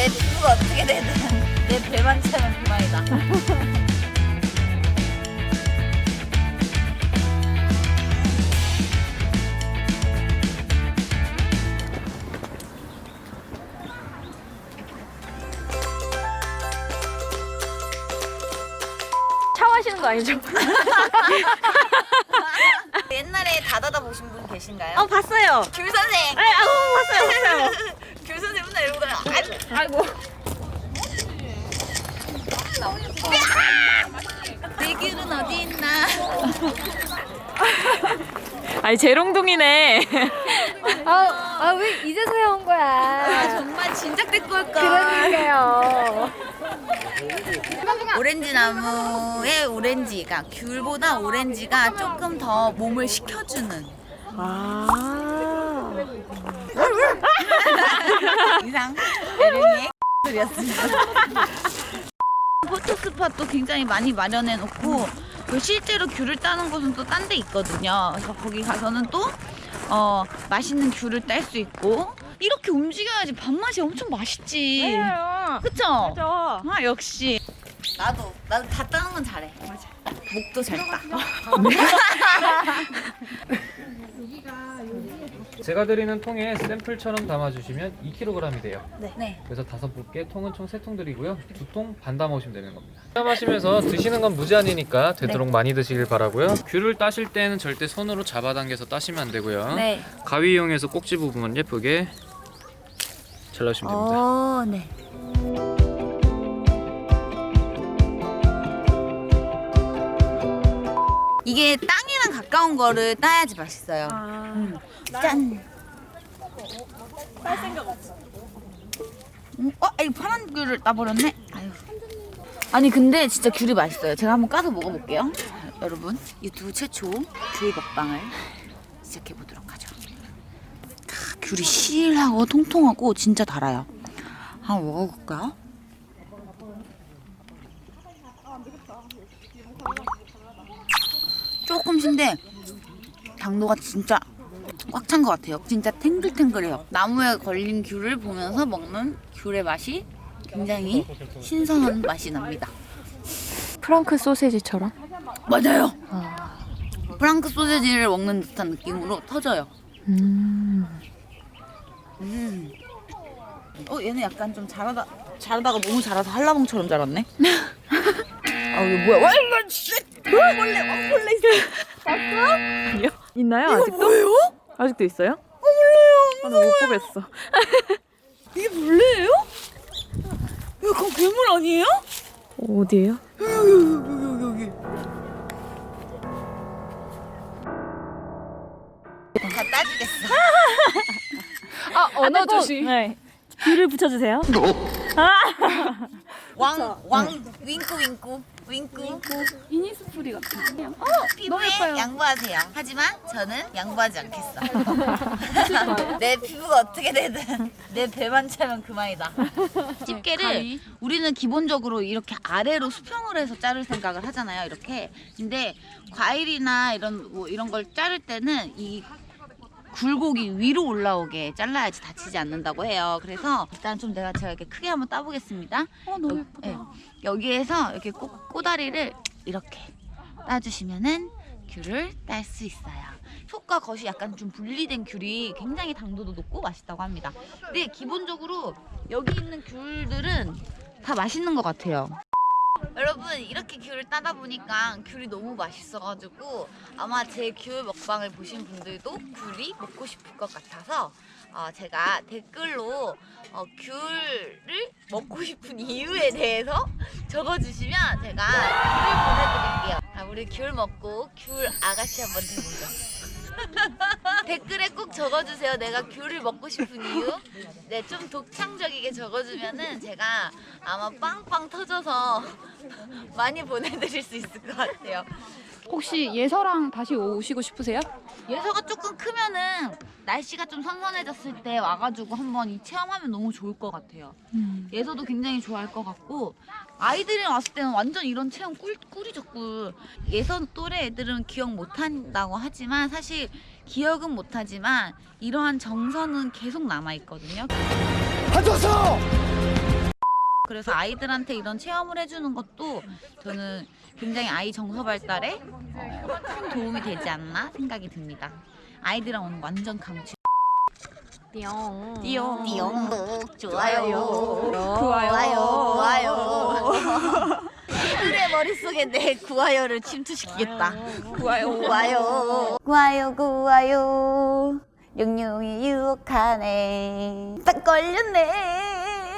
내 피부가 어떻게 되든 내 배만 차면 그만이다. 샤워하시는 거 아니죠? 옛날에 다다다 보신 분 계신가요? 어 봤어요. 귤 선생. 아, 아 봤어요, 봤어요. 맨날 이러고 다녀. 아이, 아이고. 내 귤은 어디 있나? 아니 재롱둥이네. 아, 아, 왜 이제서야 온 아, 거야? 정말 진작 데리고 올걸. 그러니까요. 오렌지 나무의 오렌지가 귤보다 오렌지가 조금 더 몸을 식혀주는 아. 이상 에르니의 소리였습니다. 포토 스팟도 굉장히 많이 마련해 놓고 그 실제로 귤을 따는 곳은 또 딴 데 있거든요. 그래서 거기 가서는 또 어, 맛있는 귤을 딸 수 있고 이렇게 움직여야지 밥맛이 엄청 맛있지. 그쵸? 맞아. 아 역시 나도 나도 다 따는 건 잘해. 맞아. 목도 잘 따. 제가 드리는 통에 샘플처럼 담아주시면 2kg이 돼요. 네. 그래서 다섯 분께 통은 총 세 통 드리고요. 두 통 반 담아오시면 되는 겁니다. 담아시면서 드시는 건 무제한이니까 되도록 네. 많이 드시길 바라고요. 귤을 따실 때는 절대 손으로 잡아당겨서 따시면 안 되고요. 네. 가위 이용해서 꼭지 부분 예쁘게 잘라주시면 됩니다. 어, 네. 이게 땅이랑 가까운 거를 따야지 맛있어요. 음. 짠. 딸 생각 없어. 어, 이 파란 귤을 따버렸네. 아유. 아니 근데 진짜 귤이 맛있어요. 제가 한번 까서 먹어볼게요. 자, 여러분 유튜브 최초 귤 먹방을 시작해 보도록 하죠. 아, 귤이 실하고 통통하고 진짜 달아요. 한번 먹어볼까요? 조금 신데 당도가 진짜 꽉 찬 것 같아요. 진짜 탱글탱글해요. 나무에 걸린 귤을 보면서 먹는 귤의 맛이 굉장히 신선한 맛이 납니다. 프랑크 소세지처럼. 맞아요. 프랑크 소세지를 먹는 듯한 느낌으로 터져요. 음. 음. 어 얘는 약간 좀 잘하다 잘하다가 너무 잘해서 한라봉처럼 자랐네. 아 이거 뭐야? 와 이거 씨. 와 벌레 와 벌레 있어. 아니요? 있나요 아직도? 뭐예요? 아직도 있어요? 어 몰라요. 아, 나못 보겠어. 이게 벌레예요? 이거 그럼 괴물 아니에요? 어디에요? 여기 여기 여기 여기. 다 따지겠어. 아, 언어 조심. 네. 귤을 붙여주세요. 왕, 왕, 윙크, 윙크, 윙크. 이니스프리 같은. 어, 피부에 양보하세요. 하지만 저는 양보하지 않겠어. 내 피부가 어떻게 되든 내 배만 차면 그만이다. 집게를 우리는 기본적으로 이렇게 아래로 수평을 해서 자를 생각을 하잖아요. 이렇게. 근데 과일이나 이런 뭐 이런 걸 자를 때는 이 굴곡이 위로 올라오게 잘라야지 다치지 않는다고 해요. 그래서 일단 좀 내가 제가 이렇게 크게 한번 따보겠습니다. 어 너무 예쁘다. 여기에서 이렇게 꼬, 꼬다리를 이렇게 따주시면은 귤을 딸 수 있어요. 속과 겉이 약간 좀 분리된 귤이 굉장히 당도도 높고 맛있다고 합니다. 근데 기본적으로 여기 있는 귤들은 다 맛있는 것 같아요. 여러분 이렇게 귤을 따다 보니까 귤이 너무 맛있어가지고 아마 제 귤 먹방을 보신 분들도 귤이 먹고 싶을 것 같아서 어, 제가 댓글로 어, 귤을 먹고 싶은 이유에 대해서 적어주시면 제가 귤을 보내드릴게요. 아, 우리 귤 먹고 귤 아가씨 한번 돼보죠. 댓글에 꼭 적어주세요. 내가 귤을 먹고 싶은 이유. 네, 좀 독창적이게 적어주면은 제가 아마 빵빵 터져서 많이 보내드릴 수 있을 것 같아요. 혹시 예서랑 다시 오시고 싶으세요? 예서가 조금 크면은 날씨가 좀 선선해졌을 때 와가지고 한번 이 체험하면 너무 좋을 것 같아요. 예서도 굉장히 좋아할 것 같고 아이들이 왔을 때는 완전 이런 체험 꿀, 꿀이죠 꿀. 예서 또래 애들은 기억 못한다고 하지만 사실 기억은 못하지만 이러한 정서는 계속 남아있거든요. 한정서 그래서 아이들한테 이런 체험을 해주는 것도 저는 굉장히 아이 정서 발달에 큰 도움이 되지 않나 생각이 듭니다. 아이들이랑 오는 거 완전 강추. 띠용. 띠용. 띠용. 좋아요. 좋아요. 좋아요. 그래 머릿속에 내 구아요를 침투시키겠다. 구아요. 구아요. 구아요 구아요. 용용이 유혹하네. 딱 걸렸네